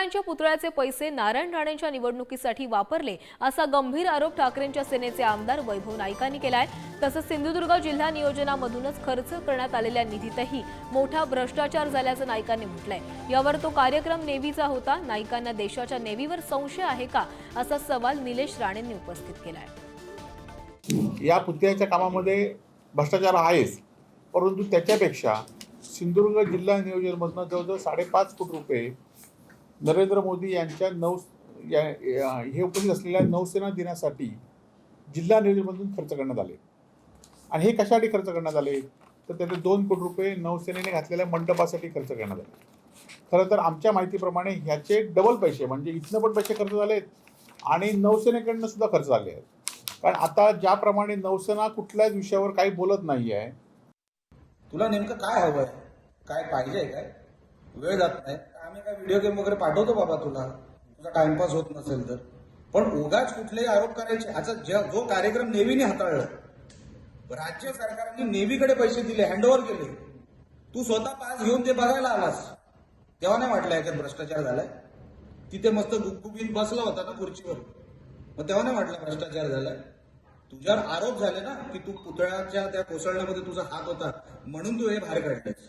आमदारांच्या पुतळ्याचे पैसे नारायण राणेंच्या निवडणुकीसाठी वापरले असा गंभीर आरोप ठाकरेंच्या सेनेचे आमदार वैभव नाईकांनी केलाय. तसंच सिंधुदुर्ग जिल्हा नियोजनामधूनच खर्च करण्यात आलेल्या निधीतही मोठा भ्रष्टाचार झाल्याचं नाईकांनी म्हटलंय. यावर तो कार्यक्रम नेव्हीचा होता. नाईकांना देशाच्या नेव्हीवर संशय आहे का? असा सवाल निलेश राणेंनी उपस्थित केलाय. या पुतळ्याच्या कामामध्ये भ्रष्टाचार आहेच परंतु त्याच्यापेक्षा सिंधुदुर्ग जिल्हा नियोजनमधनं जवळजवळ साडेपाच कोटी रुपये नरेंद्र मोदी यांच्या नौ या हे उपस्थित असलेल्या नौसेना दिनासाठी जिल्हा नियोजनमधून खर्च करण्यात आले. आणि हे कशासाठी खर्च करण्यात आले? तर त्याचे दोन कोटी रुपये नौसेनेने घातलेल्या मंडपासाठी खर्च करण्यात आले. खरं तर आमच्या माहितीप्रमाणे ह्याचे डबल पैसे म्हणजे इथनं पण पैसे खर्च झालेत आणि नौसेनेकडनं सुद्धा खर्च झाले आहेत. कारण आता ज्याप्रमाणे नौसेना कुठल्याच विषयावर काही बोलत नाही आहे तुला नेमकं काय हवंय? काय पाहिजे काय? वेळ जात नाही. आम्ही काय व्हिडिओ गेम वगैरे पाठवतो बाबा तुला. तुझा टाइमपास होत नसेल तर. पण उगाच कुठलेही आरोप करायचे. आता ज्या- जो कार्यक्रम नेव्हीने हाताळला राज्य सरकारने नेव्हीकडे पैसे दिले हँडओव्हर केले. तू स्वतः पास घेऊन ते बघायला आलास. तेव्हा नाही वाटलं याच्यात भ्रष्टाचार झालाय? तिथे मस्त गुपगुपीत बसला होता ना खुर्चीवर. मग तेव्हा नाही वाटलं भ्रष्टाचार झालाय? तुझ्यावर आरोप झाले ना की तू पुतळ्याच्या त्या कोसळण्यामध्ये तुझा हात होता. म्हणून तू हे बाहेर काढलेस